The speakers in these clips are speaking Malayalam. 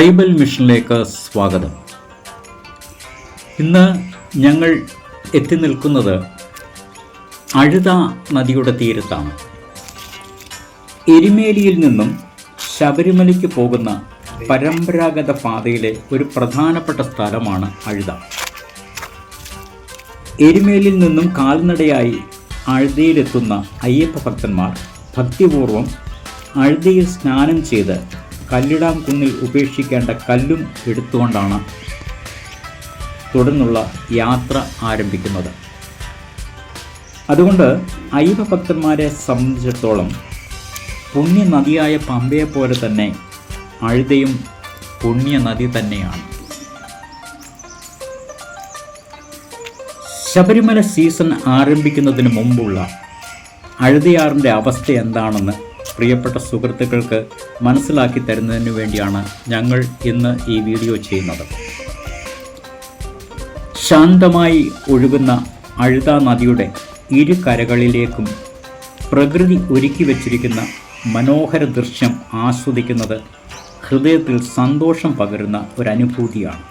ട്രൈബൽ മിഷനിലേക്ക് സ്വാഗതം. ഇന്ന് ഞങ്ങൾ എത്തി നിൽക്കുന്നത് അഴുത നദിയുടെ തീരത്താണ്. എരുമേലിയിൽ നിന്നും ശബരിമലയ്ക്ക് പോകുന്ന പരമ്പരാഗത പാതയിലെ ഒരു പ്രധാനപ്പെട്ട സ്ഥലമാണ് അഴുത. എരുമേലിൽ നിന്നും കാൽനടയായി അഴുതയിലെത്തുന്ന അയ്യപ്പ ഭക്തന്മാർ ഭക്തിപൂർവം അഴുതയിൽ സ്നാനം ചെയ്ത് കല്ലിടാം കുന്നിൽ ഉപേക്ഷിക്കേണ്ട കല്ലും എടുത്തുകൊണ്ടാണ് തുടർന്നുള്ള യാത്ര ആരംഭിക്കുന്നത്. അതുകൊണ്ട് അയ്യപ്പഭക്തന്മാരെ സംബന്ധിച്ചിടത്തോളം പുണ്യ നദിയായ പമ്പയെ പോലെ തന്നെ അഴുതയും പുണ്യ നദി തന്നെയാണ്. ശബരിമല സീസൺ ആരംഭിക്കുന്നതിന് മുമ്പുള്ള അഴുതയാറിന്റെ അവസ്ഥ എന്താണെന്ന് പ്രിയപ്പെട്ട സുഹൃത്തുക്കൾക്ക് മനസ്സിലാക്കി തരുന്നതിന് വേണ്ടിയാണ് ഞങ്ങൾ ഇന്ന് ഈ വീഡിയോ ചെയ്യുന്നത്. ശാന്തമായി ഒഴുകുന്ന അഴുത നദിയുടെ ഇരു കരകളിലേക്കും പ്രകൃതി ഒരുക്കി വച്ചിരിക്കുന്ന മനോഹര ദൃശ്യം ആസ്വദിക്കുന്നത് ഹൃദയത്തിൽ സന്തോഷം പകരുന്ന ഒരനുഭൂതിയാണ്.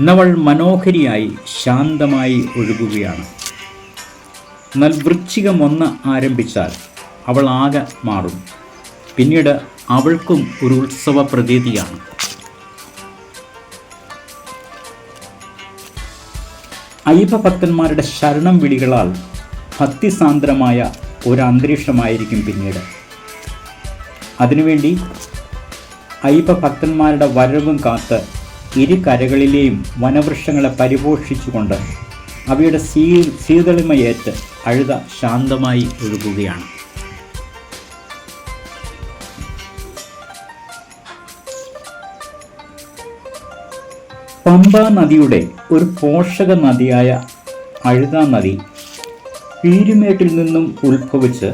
നവൾ മനോഹരിയായി ശാന്തമായി ഒഴുകുകയാണ്. എന്നാൽ ഒന്ന് ആരംഭിച്ചാൽ അവൾ ആകെ മാറും. പിന്നീട് അവൾക്കും ഒരു ഉത്സവ പ്രതീതിയാണ്. അയ്യപ്പ ഭക്തന്മാരുടെ ശരണം വിളികളാൽ ഭക്തിസാന്ദ്രമായ ഒരു അന്തരീക്ഷമായിരിക്കും പിന്നീട്. അതിനുവേണ്ടി അയ്യപ്പ ഭക്തന്മാരുടെ വരവും കാത്ത് ഇരു കരകളിലെയും വനവൃക്ഷങ്ങളെ പരിപോഷിച്ചുകൊണ്ട് അവയുടെ സീ ശീതളിമയേറ്റ് അഴുത ശാന്തമായി ഒഴുകുകയാണ്. പമ്പ നദിയുടെ ഒരു പോഷക നദിയായ അഴുത നദി പീരുമേട്ടിൽ നിന്നും ഉത്ഭവിച്ച്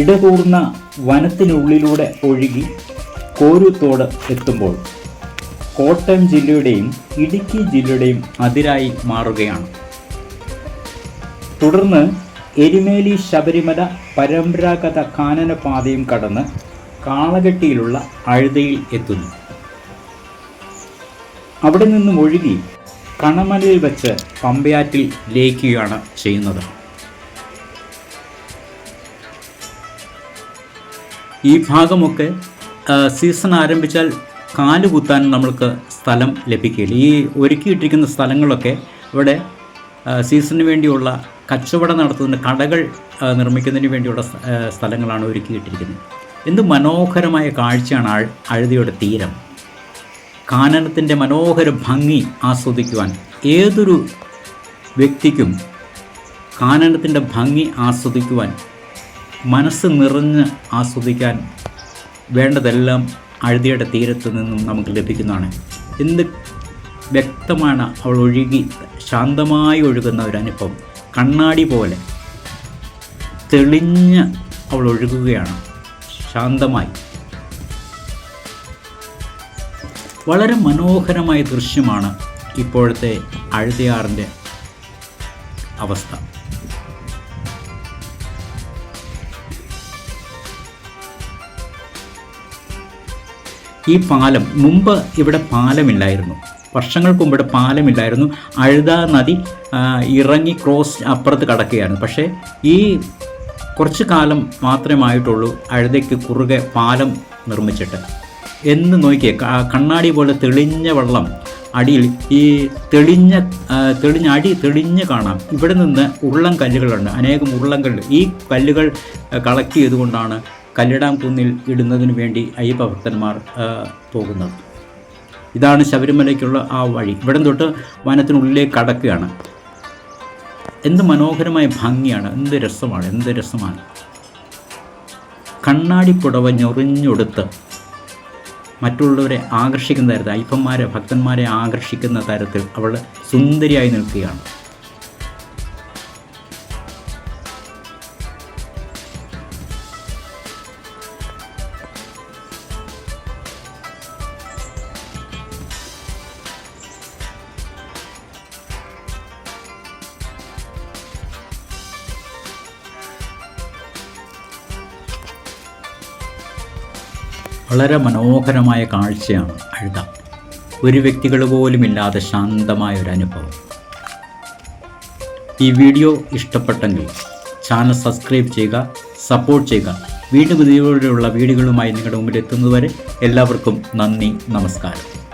ഇടകൂർന്ന വനത്തിനുള്ളിലൂടെ ഒഴുകി കോരുത്തോട് എത്തുമ്പോൾ കോട്ടയം ജില്ലയുടെയും ഇടുക്കി ജില്ലയുടെയും അതിരായി മാറുകയാണ്. തുടർന്ന് എരുമേലി ശബരിമല പരമ്പരാഗത കാനന പാതയും കടന്ന് കാളകെട്ടിയിലുള്ള അഴുതയിൽ എത്തുന്നു. അവിടെ നിന്നും ഒഴുകി കണമലയിൽ വെച്ച് പമ്പയാറ്റിൽ ലയിക്കുകയാണ് ചെയ്യുന്നത്. ഈ ഭാഗമൊക്കെ സീസൺ ആരംഭിച്ചാൽ കാൽ കുത്താൻ നമ്മൾക്ക് സ്ഥലം ലഭിക്കില്ല ഈ ഒരുക്കിയിട്ടിരിക്കുന്ന സ്ഥലങ്ങളൊക്കെ ഇവിടെ സീസണിന് വേണ്ടിയുള്ള കച്ചവടം നടത്തുന്ന കടകൾ നിർമ്മിക്കുന്നതിന് വേണ്ടിയുള്ള സ്ഥലങ്ങളാണ് ഒരുക്കിയിട്ടിരിക്കുന്നത്. എന്ത് മനോഹരമായ കാഴ്ചയാണ് അഴ അഴുതിയുടെ തീരം. കാനനത്തിന്റെ മനോഹര ഭംഗി ആസ്വദിക്കുവാൻ ഏതൊരു വ്യക്തിക്കും കാനനത്തിന്റെ ഭംഗി ആസ്വദിക്കുവാൻ മനസ്സ് നിറഞ്ഞ് ആസ്വദിക്കാൻ വേണ്ടതെല്ലാം അഴുതിയുടെ തീരത്ത് നിന്നും നമുക്ക് ലഭിക്കുന്നതാണ്. എന്ത് വ്യക്തമാണ് അവൾ ഒഴുകി ശാന്തമായി ഒഴുകുന്ന ഒരു അനുഭവം. കണ്ണാടി പോലെ തെളിഞ്ഞ് അവൾ ഒഴുകുകയാണ്. ശാന്തമായി. വളരെ മനോഹരമായ ദൃശ്യമാണ് ഇപ്പോഴത്തെ അഴുതയാറിന്റെ അവസ്ഥ. ഈ പാലം മുമ്പ് ഇവിടെ പാലമില്ലായിരുന്നു. വർഷങ്ങൾക്ക് മുമ്പ് ഇവിടെ പാലമില്ലായിരുന്നു. അഴുത നദി ഇറങ്ങി ക്രോസ് അപ്പുറത്ത് കടക്കുകയായിരുന്നു പക്ഷേ ഈ കുറച്ച് കാലം മാത്രമായിട്ടുള്ളൂ അഴുതയ്ക്ക് കുറുകെ പാലം നിർമ്മിച്ചിട്ട്. എന്ന് നോക്കിയേ. കണ്ണാടി പോലെ തെളിഞ്ഞ വെള്ളം അടിയിൽ ഈ തെളിഞ്ഞ തെളിഞ്ഞ അടി തെളിഞ്ഞ് കാണാം. ഇവിടെ നിന്ന് ഉള്ളം കല്ലുകളുണ്ട്. അനേകം ഉള്ളം കല്ല് ഈ കല്ലുകൾ കളക്ട് ചെയ്തുകൊണ്ടാണ് കല്ലിടാം കുന്നിൽ ഇടുന്നതിന് വേണ്ടി അയ്യപ്പ ഭക്തന്മാർ ആ, പോകുന്നത്. ഇതാണ് ശബരിമലയ്ക്കുള്ള ആ വഴി. ഇവിടം തൊട്ട് വനത്തിനുള്ളിലേക്ക് കടക്കുകയാണ്. എന്ത് മനോഹരമായ ഭംഗിയാണ്. എന്ത് രസമാണ്. എന്ത് രസമാണ്. കണ്ണാടി പുടവ ഞൊറിഞ്ഞൊടുത്ത് മറ്റുള്ളവരെ ആകർഷിക്കുന്ന തരത്തിൽ അയ്യപ്പന്മാരെ ഭക്തന്മാരെ ആകർഷിക്കുന്ന തരത്തിൽ അവൾ സുന്ദരിയായി നിൽക്കുകയാണ്. വളരെ മനോഹരമായ കാഴ്ചയാണ് അഴുത. ഒരു വ്യക്തികൾ പോലുമില്ലാതെ ശാന്തമായ ഒരു അനുഭവം. ഈ വീഡിയോ ഇഷ്ടപ്പെട്ടെങ്കിൽ ചാനൽ സബ്സ്ക്രൈബ് ചെയ്യുക സപ്പോർട്ട് ചെയ്യുക. വീണ്ടും ഇതുപോലെയുള്ള വീടുകളുമായി നിങ്ങളുടെ മുമ്പിൽ എത്തുന്നതുവരെ എല്ലാവർക്കും നന്ദി നമസ്കാരം.